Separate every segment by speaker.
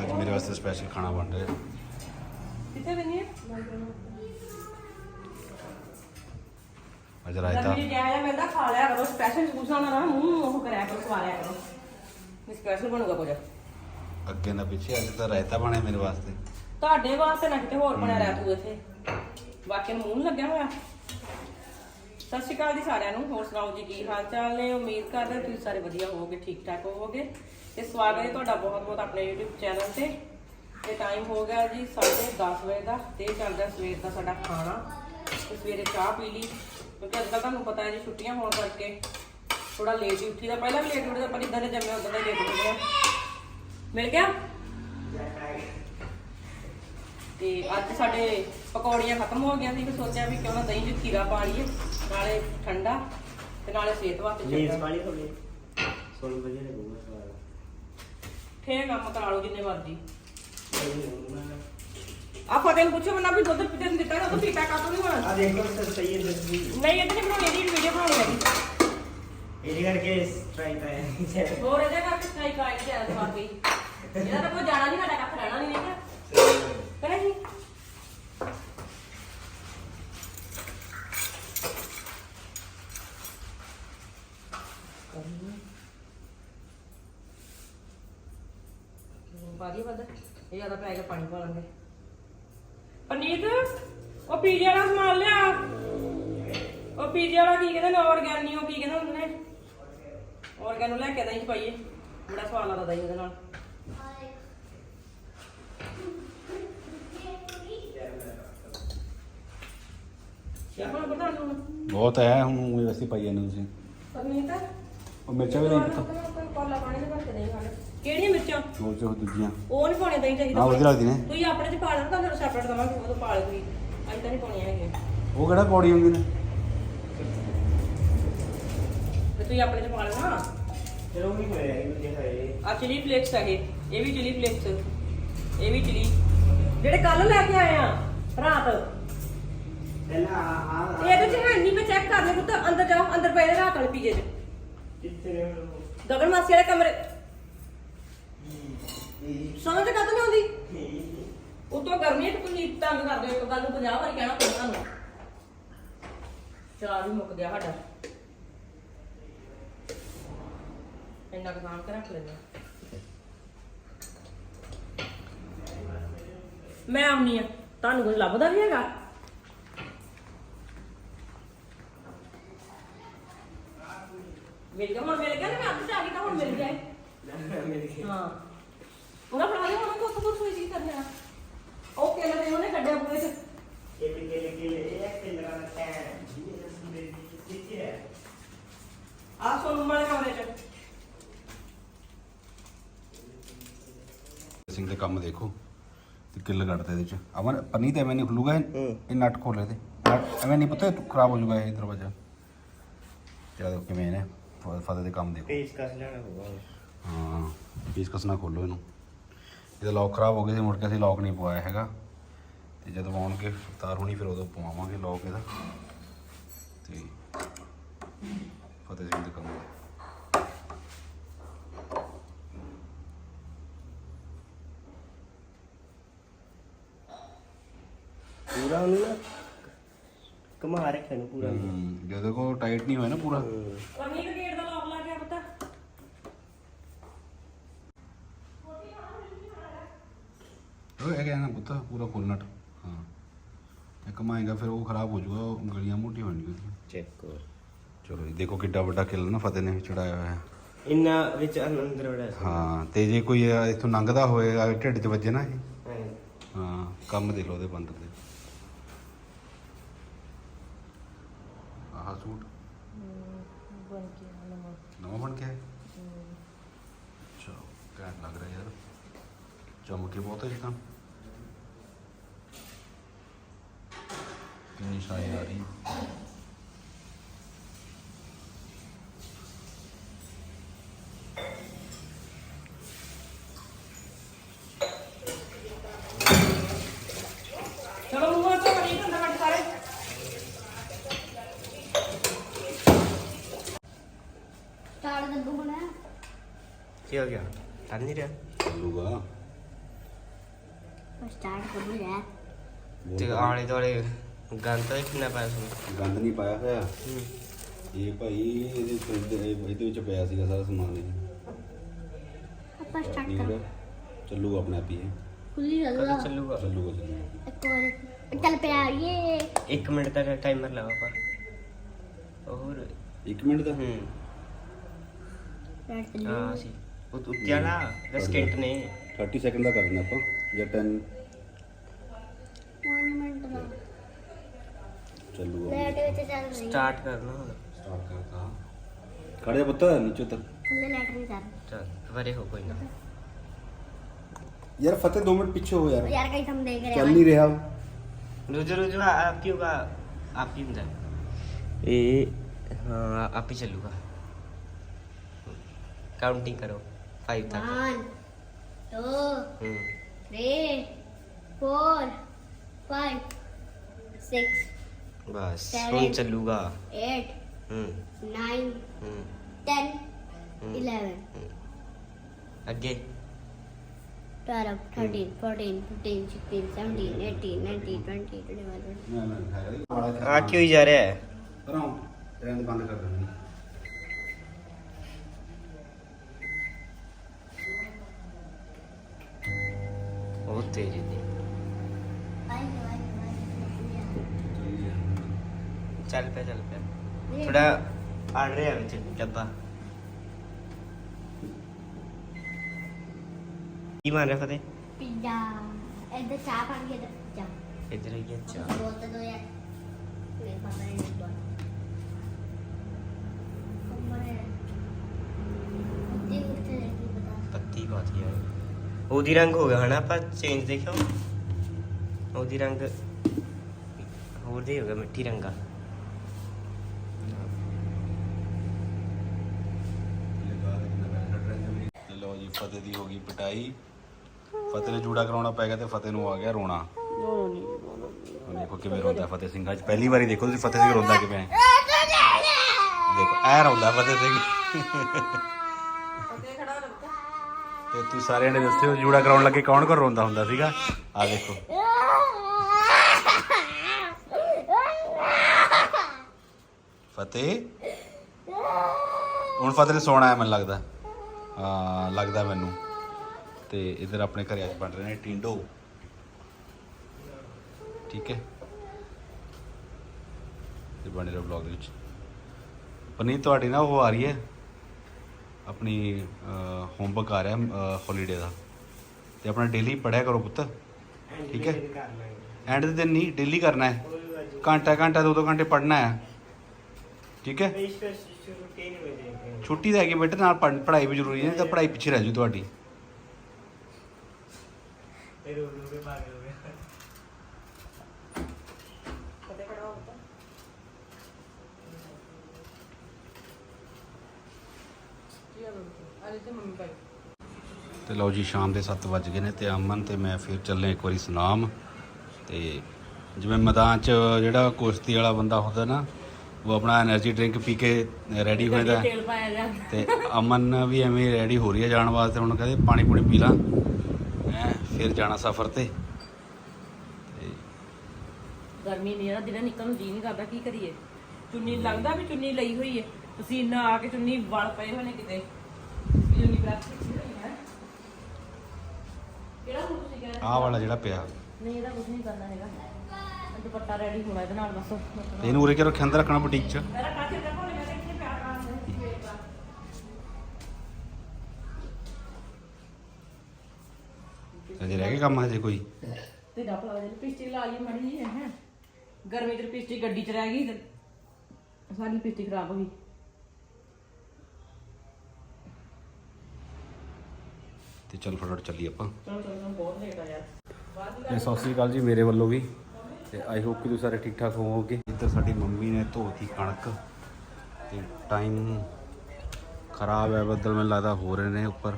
Speaker 1: ਅੱਜ ਮੇਰੇ ਵਾਸਤੇ ਸਪੈਸ਼ਲ ਖਾਣਾ ਬਣ ਰਿਹਾ
Speaker 2: ਕਿੱਥੇ ਬਣੀ ਹੈ
Speaker 1: ਅੱਜ ਰਾਇਤਾ
Speaker 2: ਮੇਰੇ ਜਾਇਆ ਮਿਲਦਾ ਖਾ ਲਿਆ ਕਰੋ ਸਪੈਸ਼ਲ ਸੂਸਾਂ ਨਾਲ ਨਾ ਮੂੰਹ ਉਹ ਕਰਿਆ ਕਰੋ ਖਵਾ ਲਿਆ ਕਰੋ ਮੈਂ ਸਪੈਸ਼ਲ ਬਣੂਗਾ ਕੁਝ
Speaker 1: ਅੱਗੇ ਨਾ ਪਿੱਛੇ ਅੱਜ ਤਾਂ ਰਾਇਤਾ ਬਣਿਆ ਮੇਰੇ ਵਾਸਤੇ।
Speaker 2: ਤੁਹਾਡੇ ਵਾਸਤੇ ਨਾ ਕਿਤੇ ਹੋਰ ਬਣਿਆ ਰਿਹਾ ਤੂੰ ਇੱਥੇ ਬਾਕੀ ਨੂੰ ਮੂੰਹ ਨੀ ਲੱਗਿਆ ਹੋਇਆ। ਸਤਿ ਸ਼੍ਰੀ ਅਕਾਲ ਜੀ ਸਾਰਿਆਂ ਨੂੰ। ਹੋਰ ਸੁਣਾਓ ਜੀ, ਕੀ ਹਾਲ ਚਾਲ ਨੇ? ਉਮੀਦ ਕਰਦੇ ਹਾਂ ਤੁਸੀਂ ਸਾਰੇ ਵਧੀਆ ਹੋਵੋਗੇ, ਠੀਕ ਠਾਕ ਹੋਵੋਗੇ। ਤੇ ਸਵਾਗਤ ਹੈ ਤੁਹਾਡਾ ਬਹੁਤ ਬਹੁਤ ਆਪਣੇ YouTube ਚੈਨਲ ਤੇ। ਤੇ ਟਾਈਮ ਹੋ ਗਿਆ ਜੀ 10:30 ਵਜੇ ਦਾ ਤੇ ਚੱਲਦਾ ਸਵੇਰ ਦਾ ਸਾਡਾ ਖਾਣਾ। ਤੇ ਸਵੇਰੇ ਚਾਹ ਪੀ ਲਈ। ਕਿਉਂਕਿ ਅੱਜ ਕੱਲ੍ਹ ਤੁਹਾਨੂੰ ਪਤਾ ਹੈ ਜੀ, ਛੁੱਟੀਆਂ ਹੋਣ ਕਰਕੇ ਥੋੜਾ ਲੇਟ ਹੀ ਉੱਠੀਦਾ ਪਹਿਲਾਂ ਵੀ ਲੇਟ ਉੱਠਦੇ ਪਰ ਇਦਾਂ ਦੇ ਜੰਮੇ ਉਦੋਂ ਦੇ ਲੇਟ ਉੱਠਦੇ ਆ ਮਿਲ ਗਿਆ? ਤੇ ਅੱਜ ਸਾਡੇ ਪਕੌੜੀਆਂ ਖਤਮ ਹੋ ਗਈਆਂ ਸੀ ਤੇ ਸੋਚਿਆ ਵੀ ਕਿਉਂ ਨਾ ਦਹੀਂ 'ਚ ਖੀਰਾ ਪਾ ਲਈਏ ਨਾਲੇ ਠੰਡਾ ਤੇ ਨਾਲੇ ਸਿਹਤ ਵਾਸਤੇ
Speaker 3: ਨੀਂਦ
Speaker 2: ਚੰਗਾ।
Speaker 3: ਵਾਲੀ ਹੋ ਗਈ। ਸੋਣ ਵਜੇ ਲੱਗੂਗਾ ਸਵਾਲ
Speaker 2: ਫੇਰ ਕੰਮ ਕਰਾ ਲਓ ਜਿੰਨੇ ਮਰਜ਼ੀ। ਆ ਫਤਿਹ ਨੂੰ ਪੁੱਛੋ ਮਨਾ ਵੀ ਦੁੱਧ ਪੀਤੇ ਨੂੰ ਦਿੱਤਾ ਉਹ ਪੀਤਾ ਕਾਤੋਂ ਨਹੀਂ ਹੋਣਾ
Speaker 3: ਆ ਦੇਖੋ ਸਰ ਸਹੀ ਹੈ ਦੱਸੀ
Speaker 2: ਨਹੀਂ। ਤਾਂ ਨਹੀਂ ਬਣਾਉਣੀ ਇਹਦੀ ਵੀਡੀਓ ਬਣਾਉਣੀ ਹੈਗੀ
Speaker 3: ਇਹ ਕਰਕੇ ਟਰਾਈ ਕਰਾਇਆ
Speaker 2: ਹੋਰ ਇਹਦੇ ਕਰਕੇ ਸਟ੍ਰਾਈਕ ਆਈ ਮਾਰ ਗਈ ਇਹਦਾ ਤਾਂ ਕੋਈ ਜਾਣਾ ਨਹੀਂ ਸਾਡਾ ਕੱਖ ਰਹਿਣਾ ਨਹੀਂ ਨਹੀਂ ਕਰੇ ਜੀ। ਬਾਦੀ ਵੱਧ? ਇਹ ਜ਼ਿਆਦਾ ਪੈ ਗਿਆ, ਪਾਣੀ ਪਾ ਲਾਂਗੇ। ਪਨੀਤ ਉਹ ਪੀਜ਼ੇ ਵਾਲਾ ਸਮਾਨ ਲਿਆ। ਉਹ ਪੀਜ਼ੇ ਵਾਲਾ ਕੀ ਕਹਿੰਦੇ ਨੇ ਆਰਗੈਨੀ ਉਹ ਕੀ ਕਹਿੰਦੇ ਹੁੰਦੇ ਨੇ ਆਰਗੈਨੋ ਲੈ ਕੇ ਦਹੀਂ ਚ ਪਾਈਏ। ਬੜਾ ਸਵਾਦ ਲੱਗਦਾ ਦਹੀਂ ਉਹਦੇ ਨਾਲ। ਕੋਲ ਪਤਾ ਨੂੰ
Speaker 1: ਬਹੁਤ ਹੈ ਹੁਣ ਵੈਸੇ ਪਾਈ ਜਾਂਦੇ ਤੁਸੀਂ।
Speaker 2: ਪਨੀਤ
Speaker 1: ਉਹ ਮਿਰਚਾਂ ਵੀ ਨਹੀਂ ਪਤਾ
Speaker 2: ਕੋਲਾ ਪਾਣੀ ਦੇ ਭਰ ਕੇ ਦਹੀਂ ਖਾ ਲੈ ਕਿਹੜੀਆਂ ਮਿਰਚਾਂ?
Speaker 1: ਉਹ ਜੋ ਦੂਜੀਆਂ।
Speaker 2: ਉਹ ਨਹੀਂ ਪਾਉਣੇ ਦਹੀਂ ਚਾਹੀਦਾ
Speaker 1: ਹਾਂ, ਵਧੀਆ ਲੱਗਦੀਆਂ ਨੇ।
Speaker 2: ਤੁਸੀਂ ਆਪਣੇ ਚ ਪਾ ਲੈਣਾ ਤਾਂ ਫਿਰ ਸੈਪਰੇਟ ਦਵਾਂਗੇ ਉਹ ਤੋਂ ਪਾ ਲੈ ਤੁਸੀਂ। ਅੱਜ ਤਾਂ ਨਹੀਂ ਪਾਉਣੀਆਂ ਹੈਗੀਆਂ।
Speaker 1: ਉਹ ਕਿਹੜਾ ਪੌੜੀ ਹੁੰਦੀ ਨੇ?
Speaker 2: ਤੇ ਤੁਸੀਂ ਆਪਣੇ ਚ ਪਾ ਲੈਣਾ।
Speaker 3: ਚਲੋ ਵੀ ਹੋਇਆ ਇਹ ਮੁਝੇ ਹੈ
Speaker 2: ਆ ਚਿਲੀ ਫਲੇਕਸ ਹੈਗੇ ਇਹ ਵੀ ਚਿਲੀ ਫਲੇਕਸ ਇਹ ਵੀ ਚਿਲੀ ਜਿਹੜੇ ਕੱਲ ਲੈ ਕੇ ਆਏ ਆ ਰਾਤ।
Speaker 3: ਪਹਿਲਾਂ ਆ ਆ
Speaker 2: ਇਹਦੇ ਚ ਹੈ ਨਹੀਂ ਮੈਂ ਚੈੱਕ ਕਰ ਲਿਆ ਪੁੱਤ ਅੰਦਰ ਜਾਓ ਅੰਦਰ ਪਏ ਨੇ ਰਾਤ ਵਾਲੇ ਪੀਜੇ ਚ।
Speaker 3: ਕਿੱਥੇ ਨੇ
Speaker 2: ਗਗਨ ਮਾਸੀ ਵਾਲੇ ਕਮਰੇ। ਸਮਝ ਕਦ ਨਹੀਂ ਆਉਂਦੀ? ਉਤੋਂ ਗਰਮੀ ਹੈ ਤੇ ਤੁਸੀਂ ਤੰਗ ਕਰਦੇ ਹੋ ਇੱਕ ਗੱਲ ਨੂੰ 50 ਵਾਰੀ ਕਹਿਣਾ ਪੈਂਦਾ ਤੁਹਾਨੂੰ ਚਾਰ ਵੀ ਮੁੱਕ ਗਿਆ ਸਾਡਾ। ਇੰਨਾ ਕੁ ਸਾਂਭ ਕੇ ਰੱਖ ਲੈਂਦੇ ਹਾਂ। ਮੈਂ ਆਉਣੀ ਆ ਤੁਹਾਨੂੰ ਕੁਝ ਲੱਭਦਾ ਵੀ ਹੈਗਾ? ਮਿਲ ਗਿਆ। ਹੁਣ ਮਿਲ ਗਿਆ ਨਾ ਮੈਂ ਅੱਧ ਚ ਆ ਗਈ ਤਾਂ ਹੁਣ ਮਿਲ ਗਿਆ ਹੈ।
Speaker 3: ਮੇਰੇ ਕੇ
Speaker 2: ਹਾਂ। ਉਹਦਾ ਫੜਾ ਦੇ ਹੁਣ ਕੋਸ ਕੋਸ ਹੋਈ ਸੀ ਕਰਨਾ। ਉਹ ਕੇਲੇ ਦੇ ਉਹਨੇ ਕੱਢਿਆ ਪੂਰੇ ਚ।
Speaker 3: ਇਹ ਵੀ ਕੇ ਕੇ ਇਹ ਕਿ ਲਗਾਣਾ ਹੈ ਇਹ ਸੁਣਦੇ ਕਿੱਥੇ ਹੈ
Speaker 2: ਆ ਸੋਨੂੰ ਵਾਲੇ ਕਮਰੇ ਚ।
Speaker 1: ਸਿੰਘ ਦੇ ਕੰਮ ਦੇਖੋ ਤੇ ਕਿੱਲ ਕੱਢਦੇ ਇਹਦੇ ਚ। ਅਮਨ ਪਨੀ ਤੇ ਐਵੇਂ ਨਹੀਂ ਖੁੱਲੂਗਾ ਇਹ
Speaker 3: ਹੂੰ।
Speaker 1: ਇਹ ਨਟ ਖੋਲੇ ਤੇ ਨਟ ਐਵੇਂ ਨਹੀਂ ਪਤਾ ਖਰਾਬ ਹੋ ਜਾਊਗਾ ਇਹ ਦਰਵਾਜ਼ਾ। ਚਲੋ ਕਿਵੇਂ ਇਹਨੇ ਫਤਿਹ ਦੇ ਕੰਮ ਦੇਖੋ।
Speaker 3: ਪੇਜ ਕਸ ਲੈਣਾ ਹੋਗਾ
Speaker 1: ਹਾਂ ਪੀਸ ਕਸਣਾ ਖੋਲੋ ਇਹਨੂੰ। ਇਹਦਾ ਲੌਕ ਖਰਾਬ ਹੋ ਗਿਆ ਸੀ ਮੁੜ ਕੇ ਅਸੀਂ ਲੌਕ ਨਹੀਂ ਪਵਾਇਆ ਹੈਗਾ। ਤੇ ਜਦੋਂ ਆਉਣਗੇ ਤਾਰ ਹੋਣੀ ਫਿਰ ਉਦੋਂ ਪਵਾਵਾਂਗੇ ਲੌਕ ਇਹਦਾ। ਤੇ ਫਤਿਹ ਸਿੰਘ ਦੇ ਕੰਮ ਦਾ।
Speaker 3: ਪੂਰਾ ਉਹਨੂੰ ਨਾ ਕਮਾ ਰੱਖਿਆ ਨੂੰ ਪੂਰਾ।
Speaker 1: ਜਦੋਂ ਕੋ ਟਾਈਟ ਨਹੀਂ ਹੋਇਆ ਨਾ ਪੂਰਾ।
Speaker 3: ਹੂੰ।
Speaker 2: ਪਰਨੀ ਦਾ ਗੇਟ ਦਾ ਲੋਕ ਲਾ ਗਿਆ ਪਤਾ
Speaker 1: ਉਹ ਇਹ ਕਹਿੰਦਾ ਪੁੱਤ ਪੂਰਾ ਨਟ ਹਾਂ। ਇਹ ਕਮਾਏਗਾ ਫਿਰ ਉਹ ਖਰਾਬ ਹੋ ਜਾਊਗਾ ਉਹ ਗਲੀਆਂ ਮੋਟੀ ਹੋਣਗੀਆਂ।
Speaker 3: ਚੈੱਕ ਕਰੋ।
Speaker 1: ਚਲੋ ਜੀ ਦੇਖੋ ਕਿੱਡਾ ਵੱਡਾ ਕਿੱਲ ਨਾ ਫਤਿਹ ਨੇ ਚੜਾਇਆ ਹੋਇਆ। ਹੈ
Speaker 3: ਇੰਨਾ ਵਿੱਚ ਅੰਦਰ ਵੜਾ ਸੀ।
Speaker 1: ਹਾਂ ਤੇ ਜੇ ਕੋਈ ਇਥੋਂ ਲੰਘਦਾ ਹੋਏਗਾ ਢਿੱਡ 'ਚ ਵੱਜੇ ਨਾ ਇਹ।
Speaker 3: ਹਾਂ।
Speaker 1: ਹਾਂ ਕੰਮ ਦੇ ਲੋ ਉਹਦੇ ਬੰਦ ਦੇ ਆਹ ਸੂਟ।
Speaker 2: ਬਣ ਕੇ ਨਵਾਂ
Speaker 1: ਨਵਾਂ ਬਣ ਆਇਆ ਚਲੋ ਘੈਂਟ ਲੱਗ ਰਿਹਾ ਯਾਰ। ਚਮਕੇ ਬਹੁਤ ਹੈ ਜੀ ਤਾਂ। ਕਿੰਨੀ ਸ਼ਾਈ ਆ ਰਹੀ
Speaker 2: ਚਲੋ ਮੂੰਹ ਤੋਂ ਬਣੀ ਹੁੰਦਾ ਮਟ ਸਾਰੇ
Speaker 4: ਸਟਾਰਟ ਕਰ ਦੋ ਹੁਣ
Speaker 3: ਕੀ ਹੋ ਗਿਆ ਰਿਹਾ ਗੰਦ ਤਾਂ ਕਿੰਨਾ ਪਾਇਆ ਸੀ?
Speaker 1: ਗੰਦ ਨਹੀਂ ਪਾਇਆ ਹੋਇਆ। ਇਹ ਭਾਈ ਇਹਦੇ ਚ- ਇਹਦੇ ਇਹਦੇ ਵਿੱਚ ਪਿਆ ਸੀਗਾ ਸਾਰਾ ਸਮਾਨ ਇਹ।
Speaker 4: ਆਪਾਂ ਸਟਾਰਟ
Speaker 1: ਨਹੀਂ
Speaker 4: ਕਰੋ।
Speaker 1: ਚੱਲੂਗਾ ਆਪਣੇ ਆਪ ਹੀ ਇਹ।
Speaker 4: ਖੁੱਲੀ
Speaker 3: ਕਦੋਂ
Speaker 4: ਲੱਗਾ
Speaker 3: ਚੱਲੂਗਾ?
Speaker 1: ਚੱਲੂਗਾ ਚੱਲੂਗਾ।
Speaker 4: ਇੱਕ ਵਾਰ। ਚੱਲ ਪਿਆ ਇਹ
Speaker 3: 1 ਮਿੰਟ ਦਾ ਟਾਈਮਰ ਲਗਾ ਪਰ ਹੋਰ।
Speaker 1: 1 ਮਿੰਟ ਦਾ?
Speaker 3: ਹੂੰ।
Speaker 4: ਸਟਾਰਟ
Speaker 3: ਹਾਂ ਸੀ ਉਹ ਉੱਤੇ ਵਾਲਾ ਰਸਕੈਂਟ ਨੇ।
Speaker 1: 30 ਸੈਕਿੰਡ ਦਾ ਕਰਨਾ ਆਪਾਂ ਜਾਂ 10
Speaker 4: 1 ਮਿੰਟ ਦਾ।
Speaker 1: चलो स्टार्ट करना। स्टार्ट कर
Speaker 4: खड़े पुत्र नीचे तक
Speaker 3: चल। अरे हो कोई ना।
Speaker 1: यार फतेह दो मिनट पीछे हो यार।
Speaker 4: यार कहीं हम देख रहे
Speaker 1: हैं। चल नहीं
Speaker 3: रहा रुजो रुजो का आप ही अंदर ए हाँ आप ही चलूगा। काउंटिंग करो फाइव तक।
Speaker 4: One
Speaker 3: two
Speaker 4: three four five six
Speaker 3: बस सुन चलूगा।
Speaker 4: एट नाइन टेन इलेवन
Speaker 3: आगे।
Speaker 4: Twelve thirteen fourteen fifteen sixteen seventeen eighteen nineteen
Speaker 1: twenty twenty one
Speaker 3: आ क्यों जा रहा है? बहुत तेज है। ਚੱਲ ਪਿਆ ਚੱਲ
Speaker 4: ਪਿਆ। ਥੋੜਾ ਆੜ ਰਿਹਾ ਵਿੱਚ ਡੱਬਾ ਕੀ
Speaker 3: ਮਾਰ ਰਿਹਾ ਫਤਿਹ?
Speaker 4: ਪੀਜ਼ਾ। ਇੱਧਰ ਚਾਹ ਪਾਣੀ ਇੱਧਰ ਪੀਜ਼ਾ। ਇੱਧਰ ਹੀ ਚਾਹ। ਬਹੁਤ ਦੋ ਯਾਰ। ਮੇਰੇ
Speaker 3: ਪੱਤੀ ਬਹੁਤ ਹੀ। ਉਹਦੀ ਰੰਗ ਹੋ ਗਿਆ ਹਨਾ ਆਪਾਂ ਚੇਂਜ ਦੇਖੋ ਉਹਦੀ ਰੰਗ ਹੋਰ ਦੇ ਹੋ ਗਿਆ ਮਿੱਠੀ ਰੰਗਾ
Speaker 1: ਫਤਿਹ ਦੀ ਹੋ ਗਈ ਪਟਾਈ। ਫਤਿਹ ਨੇ ਜੂੜਾ ਕਰਾਉਣਾ ਪੈ ਗਿਆ ਤੇ ਫਤਿਹ ਨੂੰ ਆ ਗਿਆ ਰੋਣਾ। ਹੁਣ ਦੇਖੋ ਕਿਵੇਂ ਰੋਂਦਾ ਫਤਿਹ ਸਿੰਘ ਅੱਜ ਪਹਿਲੀ ਵਾਰੀ ਦੇਖੋ ਤੁਸੀਂ ਫਤਿਹ ਸਿੰਘ ਰੋਂਦਾ ਕਿਵੇਂ। ਹੈ ਦੇਖੋ, ਐ ਰੋਂਦਾ ਫਤਿਹ ਸਿੰਘ ਤੇ ਤੁਸੀਂ ਸਾਰਿਆਂ ਨੇ ਦੱਸਿਓ, ਜੂੜਾ ਕਰਾਉਣ ਲੱਗੇ ਕੌਣ ਕੌਣ ਰੋਂਦਾ ਹੁੰਦਾ ਸੀਗਾ? ਆ ਦੇਖੋ। ਫਤਿਹ? ਹੁਣ ਫਤਿਹ ਨੇ ਸੋਣਾ ਹੈ, ਮੈਨੂੰ ਲੱਗਦਾ। ਲੱਗਦਾ ਮੈਨੂੰ। ਤੇ ਇਧਰ ਆਪਣੇ ਘਰੇ ਅੱਜ ਬਣ ਰਹੇ ਨੇ ਟਿੰਡੋ। ਠੀਕ ਹੈ? ਤੇ ਬਣੇ ਰਹੋ ਵਲੌਗ ਵਿੱਚ। ਪਨੀਰ ਤੁਹਾਡੀ ਨਾ ਉਹ ਆ ਰਹੀ ਹੈ। ਆਪਣੀ ਹੋਮਵਰਕ ਆ ਰਿਹਾ ਹੌਲੀਡੇ ਦਾ। ਤੇ ਆਪਣਾ ਡੇਲੀ ਪੜਿਆ ਕਰੋ ਪੁੱਤ। ਠੀਕ ਹੈ? ਐਂਡ ਦੇ ਦਿਨ ਨਹੀਂ ਡੇਲੀ ਕਰਨਾ ਹੈ। ਘੰਟਾ ਘੰਟਾ ਦੋ ਦੋ ਘੰਟੇ ਪੜਨਾ ਹੈ ਠੀਕ ਹੈ। ਛੁੱਟੀ ਤਾਂ ਹੈਗੀ ਬੇਟੇ ਨਾਲ ਪੜ੍ਹ- ਪੜ੍ਹਾਈ ਵੀ ਜ਼ਰੂਰੀ ਹੈ ਨਹੀਂ ਤਾਂ ਪੜ੍ਹਾਈ ਪਿੱਛੇ ਰਹਿ ਜੂ ਤੁਹਾਡੀ ਤੇ ਲਓ ਜੀ ਸ਼ਾਮ ਦੇ 7 ਵੱਜ ਗਏ ਨੇ ਤੇ ਅਮਨ ਤੇ ਮੈਂ ਫਿਰ ਚੱਲੇ ਇੱਕ ਵਾਰੀ ਸੁਨਾਮ। ਤੇ ਜਿਵੇਂ ਮੈਦਾਨ 'ਚ ਜਿਹੜਾ ਕੁਸ਼ਤੀ ਵਾਲਾ ਬੰਦਾ ਹੁੰਦਾ ਨਾ ਉਹ ਆਪਣਾ એનર્ਜੀ ਡਰਿੰਕ ਪੀ ਕੇ ਰੈਡੀ ਹੋਏ ਦਾ।
Speaker 2: ਤੇਲ ਪਾਇਆ ਜਾ।
Speaker 1: ਤੇ ਅਮਨ ਵੀ ਐਵੇਂ ਰੈਡੀ ਹੋ ਰਹੀ ਹੈ ਜਾਣ ਵਾਸਤੇ ਹੁਣ ਕਹਿੰਦੇ ਪਾਣੀ ਪੂਣੀ ਪੀ ਲਾਂ। ਮੈਂ ਫਿਰ ਜਾਣਾ ਸਫ਼ਰ ਤੇ।
Speaker 2: ਗਰਮੀ ਨਹੀਂ ਆ ਦਿਨ ਨਿਕਲਣ ਨੂੰ ਜੀ ਨਹੀਂ ਕਰਦਾ ਕੀ ਕਰੀਏ? ਚੁੰਨੀ ਲੱਗਦਾ ਵੀ ਚੁੰਨੀ ਲਈ ਹੋਈ ਹੈ ਪਸੀਨਾ ਆ ਕੇ ਚੁੰਨੀ ਵਲ ਪਏ ਹੋਣੇ ਕਿਤੇ। ਚੁੰਨੀ ਪ੍ਰੈਸ ਕਿਹੜਾ ਹੁਣ ਤੁਸੀਂ ਕਹਿੰਦੇ
Speaker 1: ਆ ਵਾਲਾ ਜਿਹੜਾ ਪਿਆ।
Speaker 2: ਨਹੀਂ ਇਹਦਾ ਕੁਝ ਨਹੀਂ ਕਰਨਾ ਹੈਗਾ। ਦੁਪੱਟਾ ਰੈਡੀ ਹੋਣਾ ਇਹਦੇ ਨਾਲ ਬਸ।
Speaker 1: ਤੇ ਇਹਨੂੰ ਉਰੇ ਕੇ ਰੱਖਿਆ ਅੰਦਰ ਰੱਖਣਾ ਬੁਟੀਕ 'ਚ?
Speaker 2: ਮੇਰਾ ਕਾਚੇ ਦਾ ਕੋਲ ਮੈਂ ਇੱਥੇ ਪਿਆਰ ਕਰਾਂਗਾ
Speaker 1: ਅਜੇ ਰਹਿ ਗਿਆ ਕੰਮ ਹਜੇ ਕੋਈ?
Speaker 2: ਤੇ ਡੱਪ ਲਾ ਦੇ ਪਿਸਟੀ ਲਾ ਲਈ ਮੜੀ ਹੈ ਹੈ। ਗਰਮੀ ਚ ਪਿਸਟੀ ਗੱਡੀ ਚ ਰਹਿ ਗਈ ਤੇ ਸਾਡੀ ਪਿਸਟੀ ਖਰਾਬ ਹੋ ਗਈ।
Speaker 1: ਤੇ ਚੱਲ ਫਟਾਫਟ ਚੱਲੀ ਆਪਾਂ।
Speaker 2: ਚਲੋ ਚਲੋ ਬਹੁਤ ਲੇਟ ਆ ਯਾਰ।
Speaker 1: ਸਤਿ ਸ੍ਰੀ ਅਕਾਲ ਜੀ ਮੇਰੇ ਵੱਲੋਂ ਵੀ। ਤੇ ਆਈ ਹੋਪ ਕਿ ਤੁਸੀਂ ਸਾਰੇ ਠੀਕ ਠਾਕ ਹੋਵੋਗੇ। ਇੱਧਰ ਸਾਡੀ ਮੰਮੀ ਨੇ ਧੋਤੀ ਕਣਕ ਤੇ ਟਾਈਮ ਖਰਾਬ ਹੈ ਬੱਦਲ ਮੈਨੂੰ ਲੱਗਦਾ ਹੋ ਰਹੇ ਨੇ ਉੱਪਰ।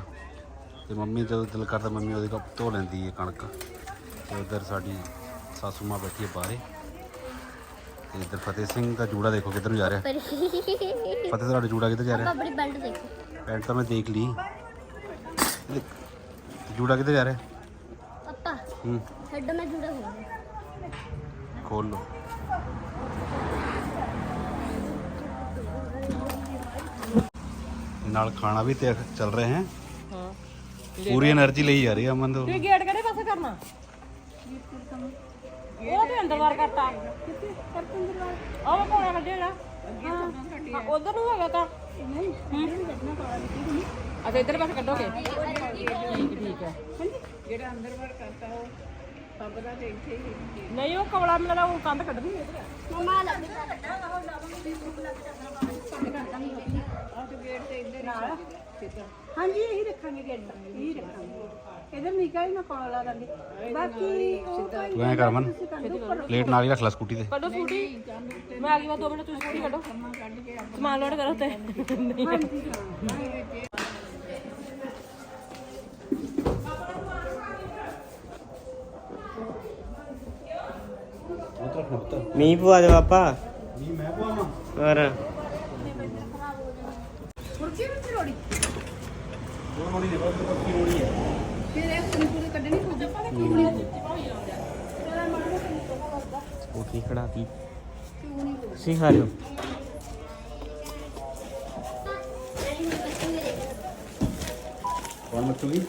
Speaker 1: ਤੇ ਮੰਮੀ ਜਦੋਂ ਦਿਲ ਕਰਦਾ ਮੰਮੀ ਉਹਦੇ ਕੋਲ ਧੋ ਲੈਂਦੀ ਹੈ ਕਣਕ। ਤੇ ਉਧਰ ਸਾਡੀ ਸਾਸੂ ਮਾਂ ਬੈਠੀ ਹੈ ਬਾਹਰੇ। ਤੇ ਇੱਧਰ ਫਤਿਹ ਸਿੰਘ ਦਾ ਜੂੜਾ ਦੇਖੋ ਕਿੱਧਰ ਨੂੰ ਜਾ ਰਿਹਾ। ਫਤਿਹ ਤੁਹਾਡਾ ਜੂੜਾ ਕਿੱਧਰ ਜਾ ਰਿਹਾ?
Speaker 4: ਆਪਣੀ ਬੈਲਟ ਦੇਖੋ।
Speaker 1: ਪੈਂਟ ਤਾਂ ਮੈਂ ਦੇਖ ਲਈ। ਦੇਖ, ਜੂੜਾ ਕਿੱਧਰ ਜਾ ਰਿਹਾ?
Speaker 4: ਪਾਪਾ
Speaker 1: ਹੂੰ।
Speaker 4: ਹੱਡ ਨਾਲ ਜੁੜਾ ਹੋਇਆ
Speaker 1: खोल लो ਨਾਲ ਖਾਣਾ ਵੀ ਤੇ ਚੱਲ ਰਹੇ ਹੈ
Speaker 2: ਹਾਂ
Speaker 1: ਪੂਰੀ એનર્ਜੀ ਲਈ ਜਾ ਰਹੀ ਹੈ ਅਮਨ ਤੋਂ
Speaker 2: ਤੁਸੀਂ ਗੇਟ ਕਿਹੜੇ ਪਾਸੇ ਕਰਨਾ ਉਹ ਤੇ ਅੰਦਰ ਵਾਰ ਕਰਤਾ ਕਿੱਥੇ ਕਰਤਾ ਅੰਦਰ ਵਾਰ ਉਹ ਕੋਣਾ ਲੱਗੇਗਾ ਅੱਗੇ ਸਭਨਾਂ ਤੁਹਾਡੀ ਹੈ ਉਧਰ ਨੂੰ ਹੈਗਾ ਤਾਂ ਨਹੀਂ ਨਹੀਂ ਕੱਢਣਾ ਪਾਣਾ ਨਹੀਂ ਅੱਛਾ ਇਧਰ ਪਾਸੇ ਕੱਢੋਗੇ ਠੀਕ ਹੈ ਜਿਹੜਾ ਅੰਦਰ ਵਾਰ ਕਰਤਾ ਉਹ ਪੰਪ ਦਾ ਤੇ ਇੱਥੇ ਨਹੀਂ ਉਹ ਕਵਲਾ ਮੇਰਾ ਉਹ ਕੰਧ ਕੱਢਦੀ ਇੱਧਰ
Speaker 4: ਮਮਾ ਲੱਗ
Speaker 5: ਹਾਂਜੀ ਇਹੀ ਰੱਖਾਂਗੇ ਗੇਟ ਇਹੀ ਰੱਖਾਂਗੇ। ਇਧਰ ਨਿਕਾ ਹੀ ਨਾ ਕੋਲ ਲਾ ਦਾਂਗੇ। ਬਾਕੀ ਉਹ
Speaker 1: ਤੂੰ ਐਂ ਕਰ ਮਨ। ਪਲੇਟ ਨਾਲ ਹੀ ਰੱਖ ਲੈ ਸਕੂਟੀ ਤੇ।
Speaker 2: ਕੱਢੋ ਸਕੂਟੀ। ਮੈਂ ਆ ਗਈ ਮੈਂ 2 ਮਿੰਟ ਤੁਸੀਂ ਸਕੂਟੀ ਕੱਢੋ। ਸਮਾਨ ਲੋਡ ਕਰੋ ਤੇ
Speaker 1: ਰੱਖਣਾ ਪੁੱਤ।
Speaker 3: ਮੀਂਹ ਪਵਾ ਦੇ ਪਾਪਾ।
Speaker 1: ਨਹੀਂ ਮੈਂ ਪਵਾਵਾਂ?
Speaker 3: ਹੋਰ।
Speaker 5: ਮੁਰਗੀ ਵਿੱਚ ਰੋੜੀ।
Speaker 1: ਦੋ ਰੋਣੀ ਦੇ ਬਾਅਦ ਪੱਕੀ ਰੋਣੀ ਹੈ
Speaker 5: ਫਿਰ ਇਹ ਪੂਰੀ ਪੂਰੀ ਕੱਢਣੀ ਪਊਗੀ
Speaker 3: ਉਹ ਕੀ ਖੜਾਤੀ? ਸਿਖਾ ਲਓ।
Speaker 1: ਕੌਣ ਮੱਚੂਗੀ?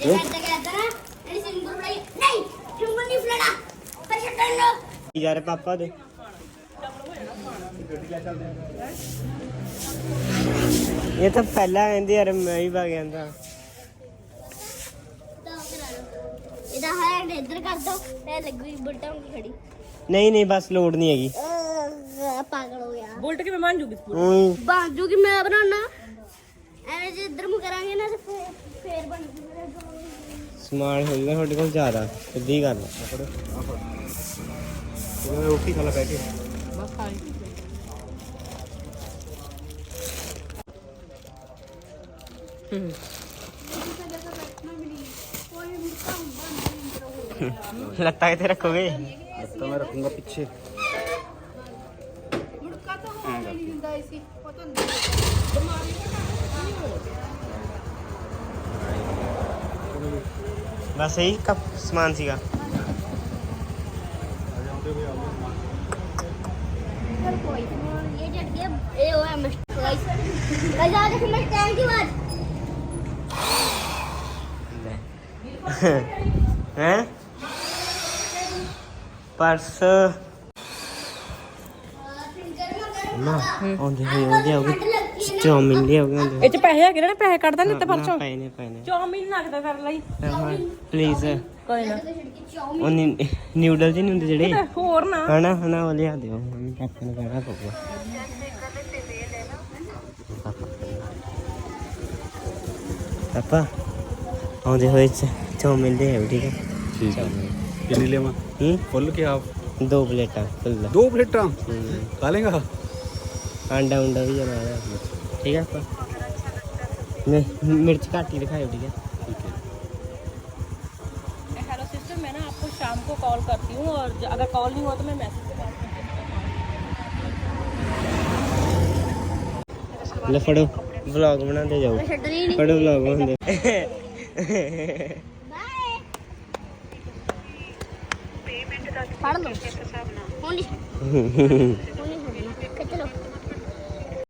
Speaker 4: ਇਹ ਤਾਂ ਕਹਿੰਦਾ ਨਾ ਇਹ ਸਿੰਗਲ ਫੜਾਈ ਨਹੀਂ ਸਿੰਗਲ ਨਹੀਂ ਫੜਨਾ ਪਰ ਛੱਡਣ ਲੋ
Speaker 3: ਯਾਰ ਪਾਪਾ ਦੇ। ਇਹ ਤਾਂ ਪਹਿਲਾਂ ਕਹਿੰਦੇ ਯਾਰ ਮੈਂ ਹੀ ਵਗ ਜਾਂਦਾ।
Speaker 4: ਇਹਦਾ ਹੈਂਡ ਇੱਧਰ ਕਰ ਦੋ ਇਹ ਲੱਗੂਗੀ ਬੁਲਟਾਂ ਦੀ ਖੜੀ।
Speaker 3: ਨਹੀਂ ਨਹੀਂ ਬਸ ਲੋਡ ਨਹੀਂ ਹੈਗੀ।
Speaker 4: ਅਹ, ਪਾਗਲ ਹੋ ਗਿਆ।
Speaker 2: ਬੁਲਟ ਕਿਵੇਂ ਮੰਨ ਜੂਗੀ
Speaker 3: ਉਹੀ
Speaker 4: ਬਣ ਜੂਗੀ ਮੈਂ ਬਣਾਉਣਾ। ਐਵੇਂ ਜੇ ਇੱਧਰ ਨੂੰ ਕਰਾਂਗੇ ਨਾ ਤੇ ਫੇਰ ਫੇਰ ਬਣ ਜੂਗੀ।
Speaker 3: ਸਮਾਨ ਹੋ ਤੁਹਾਡੇ ਕੋਲ ਜ਼ਿਆਦਾ। ਸਿੱਧੀ ਗੱਲ ਆ। ਰੋਟੀ ਖਾ ਲੈ ਬੈ ਕੇ।
Speaker 2: ਬਸ ਖਾਈ
Speaker 3: ਲੱਤਾਂ ਕਿੱਥੇ ਰੱਖੋਗੇ?
Speaker 1: ਲੱਤਾਂ ਮੈਂ ਰੱਖੂੰਗਾ ਪਿੱਛੇ।
Speaker 5: ਮੁੜਕਾ ਤਾਂ ਹੋ ਨਹੀਂ ਹੁੰਦਾ ਸੀ ਉਹ ਤਾਂ
Speaker 3: ਬਸ ਇਹੀ ਕੱਪ ਸਮਾਨ ਸੀਗਾ
Speaker 4: चल कोई नहीं, ये जट गया ए ओ है मिस्टर गाइस गाइस आ देखो मैं टैंक की आवाज
Speaker 3: ਹੈ ਪਰਸ ਨਾ ਆਉਂਦੇ ਹੋਏ ਆਉਂਦੇ ਆਉਗੇ ਚੌਮਿਨ ਲਿਆਉਗੇ ਆਉਂਦੇ
Speaker 2: ਇਹ ਚ ਪੈਸੇ ਹੈਗੇ ਨੇ ਪੈਸੇ ਕੱਢ ਦਿੰਦੇ ਤੇ
Speaker 3: ਨਾ,
Speaker 2: ਪਰਚੋਂ
Speaker 3: ਪਏ ਨੇ ਪਏ ਨੇ
Speaker 2: ਚੌਮੀਨ ਨਗਦਾ ਕਰ ਲਈ
Speaker 3: ਪਲੀਜ਼
Speaker 2: ਕੋਈ ਨਾ।
Speaker 3: ਉਹ ਨਿਊਡਲ ਜੀ ਨਹੀਂ ਹੁੰਦੇ ਜਿਹੜੇ?
Speaker 2: ਹੋਰ ਨਾ।
Speaker 3: ਹਨਾ ਹਨਾ ਉਹ ਲਿਆ ਦਿਓ। ਮੰਮੀ ਪਾਪਾ ਨੂੰ ਕਹਿਣਾ ਪਊਗਾ ਪਾਪਾ ਆਉਂਦੇ ਹੋਏ ਚ ਚੌਮਿਨ ਦੇ ਆਓ ਠੀਕ ਹੈ?
Speaker 1: ਠੀਕ ਹੈ। ਕਿੰਨੀ ਲੈਵਾਂ
Speaker 3: ਹੂੰ?
Speaker 1: ਫੁੱਲ ਕਿ ਹਾਫ
Speaker 3: ਦੋ ਪਲੇਟਾਂ ਫੁੱਲ।
Speaker 1: ਦੋ ਪਲੇਟਾਂ? ਖਾ ਲੇਗਾ?
Speaker 3: ਆਂਡਾ ਉਂਡਾ ਵੀ ਜਨਾ ਹੈ ਠੀਕ ਹੈ ਪਾਪਾ ਨਹੀਂ ਮਿਰਚ ਘੱਟ ਹੀ ਦਿਖਾਇਓ ਠੀਕ ਹੈ।
Speaker 2: को कॉल करती हूँ और ज- अगर कॉल नहीं हुआ तो मैं मैसेज से बात करती
Speaker 3: ਲੈ ਫੜੋ ਵਲੌਗ ਬਣਾਉਂਦੇ ਜਾਓ
Speaker 4: छड्डनी नहीं
Speaker 3: ਫੜੋ ਵਲੌਗ ਬਣਾਉਂਦੇ
Speaker 4: बाय पेमेंट का पढ़ लो होनी होनी चलो